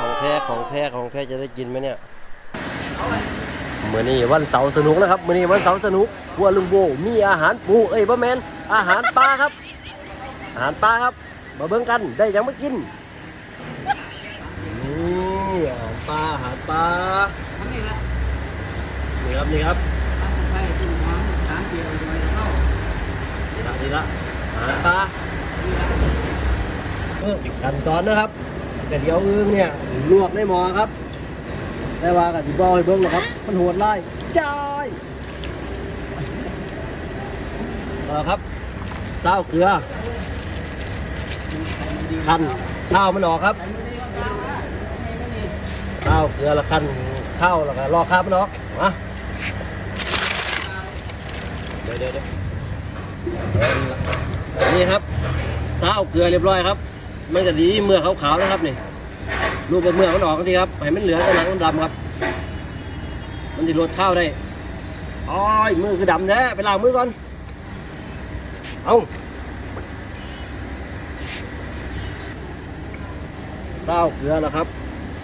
ของแท้ของแท้ของแท้จะได้กินไหมเนี่ยเมื่อนี้วันเสาร์สนุกนะครับเมื่อนี้วันเสาร์สนุกครัวลุงโบมีอาหารปูเอ้ยบ่แมนอาหารปลาครับ อาหารปลาครับ มาเบิ่งกันได้ยังไมากินนี่อาหารปลาอาหารปลานี่ครับนี่ครับตั้งแต่กินน้ำสามเดียวโดยเข้านี่ละนี่ละอาหารปลาเออขั้นตอนนะครับ กระเดียวอึ้งเนี่ยลวกในหมอครับ ได้ว่ากันที่บอยเบิ้งนะครับ มันโหดไล่จ้ายเอาครับเต้าเกลือคันข้าวมันออกครับข้าวเกลือละคันข้าวล้วก็รอข้าวมันออกมาเดี๋ยวเดี๋ยวเดี๋ยวนี่ครับเต้าเกลือเรียบร้อยครับ มันจะดีเมื่อขาวๆนะครับนี่รูปเมื่อมันออกทีครับให้มันเหลืองกับหนังมันดำครับ มันจะลดข้าวได้อ้อยมือคือดำแท้ไปล้างมือก่อนเอาเศร้าเกลือแล้วครับ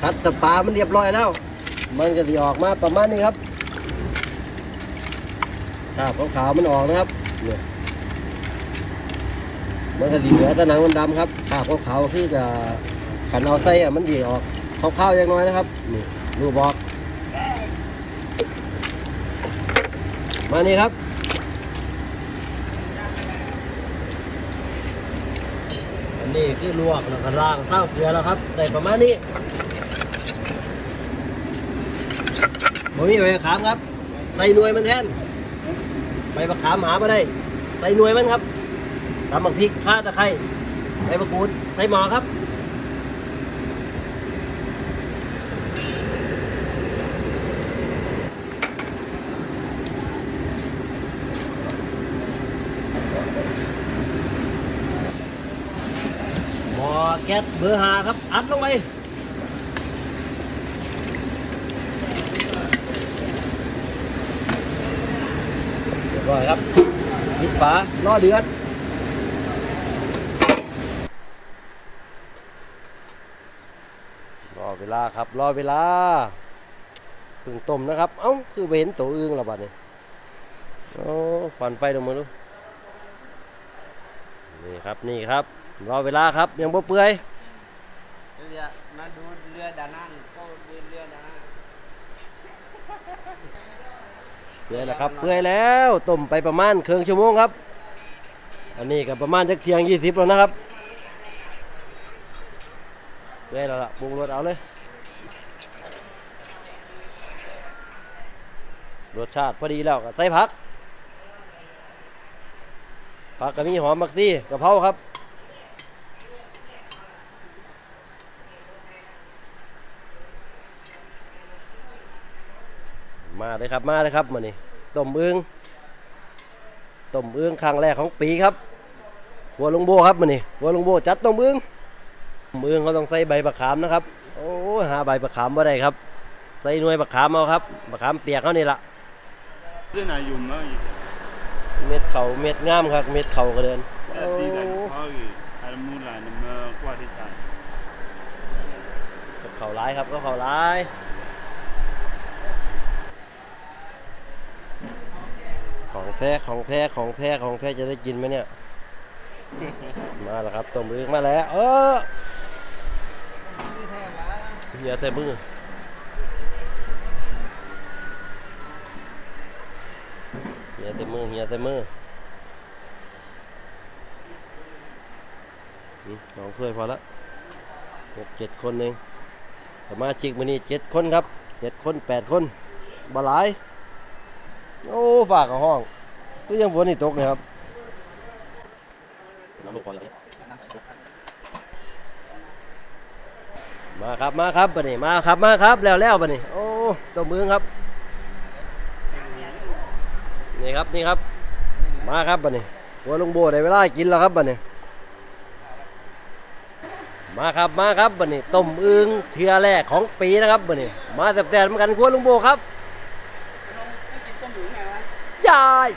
คัดสปามันเรียบร้อยแล้ว มันก็จะออกมาประมาณนี้ครับข้าวขาวๆมันออกนะครับเนี่ย มันก็ดีเหลือแต่หนังมันดำครับขาวขาวๆคือจะขันเอาไส้อะมันดีออกคร่าวๆอย่างน้อยนะครับนี่ดูบอก มานี่ครับอันนี้คือลวกแล้วก็ล้างเศร้าเกลือแล้วครับได้ประมาณนี้บ่มีใบมะขามครับใส่หน่วยมันแทนใบมะขามหามาได้ใส่หน่วยมันครับ ตำบักพริกข่าตะไคร้ใบมะกรูดใส่หมอครับหมอแก๊สเบอร์หาครับ อัดลงไปเรียบร้อยครับปิดฝาล่อเดือดรอ เวลาครับรอเวลาเพึ่งต้มนะครับ เอ้าคือไปเห็นตัวอึ้งแล้วบัดนี้โอ้ควันไฟลงมาดูนี่ครับนี่ครับ รอเวลาครับยังบ่เปื่อยเรือมาดูเรือดานังก็เรือเรือดานังเปื่อยแล้วครับเปื่อยแล้วต้มไปประมาณครึ่งชั่วโมงครับ อันนี้ก็ประมาณจักเที่ยงยี่สิบแล้วนะครับ เปื่อยแล้วล่ะปรุงรสเอาเลยรสชาติพอดีแล้วก็ใส่ผักผักก็มีหอมมักซี่กะเพราครับมาเลยครับมาเลยครับมานี่ต้มเอื้องต้มเอื้องครั้งแรกของปีครับหัวลุงโบครับมานี่หัวลุงโบจัดต้มเอื้อง มืองเขาต้องใส่ใบประขามนะครับ โอ้หาใบประขามบ่ได้ครับ ใส่หน่วยประขามเอาครับประขามเปียกเขานี่ละได้นายยุ่มแล้วอีกเม็ดเข่าเม็ดงามครับ เม็ดเข่าก็เดินโอ้เข่าร้ายครับก็เข่าร้ายของแท้ของแท้ของแท้ของแท้จะได้กินไหมเนี่ย มาแล้วครับตัวมือมาแล้ว เออ เฮียแต่มือเฮียแต่มือเฮียแต่มืออืมสองถ้วยพอละหกเจ็ดคนเองสมาชิกมือนี้เจ็ดคนครับเจ็ดคนแปดคนบ่หลาย โอ้ฝากกับห้องก็ยังฝนนี่ตกเลยครับน้ำลงก่อนเลย มาครับมาครับบัดนี้มาครับมาครับแล้วแล้วบัดนี้โอ้ตัวมือครับ นี่ครับนี่ครับ มาครับบัดนี้หัวลุงโบได้เวลากินแล้วครับบัดนี้มาครับมาครับบัดนี้ต้มอึงเทือแรกของปีนะครับบัดนี้มาแซ่บๆเหมือนกันหัวลุงโบครับยาย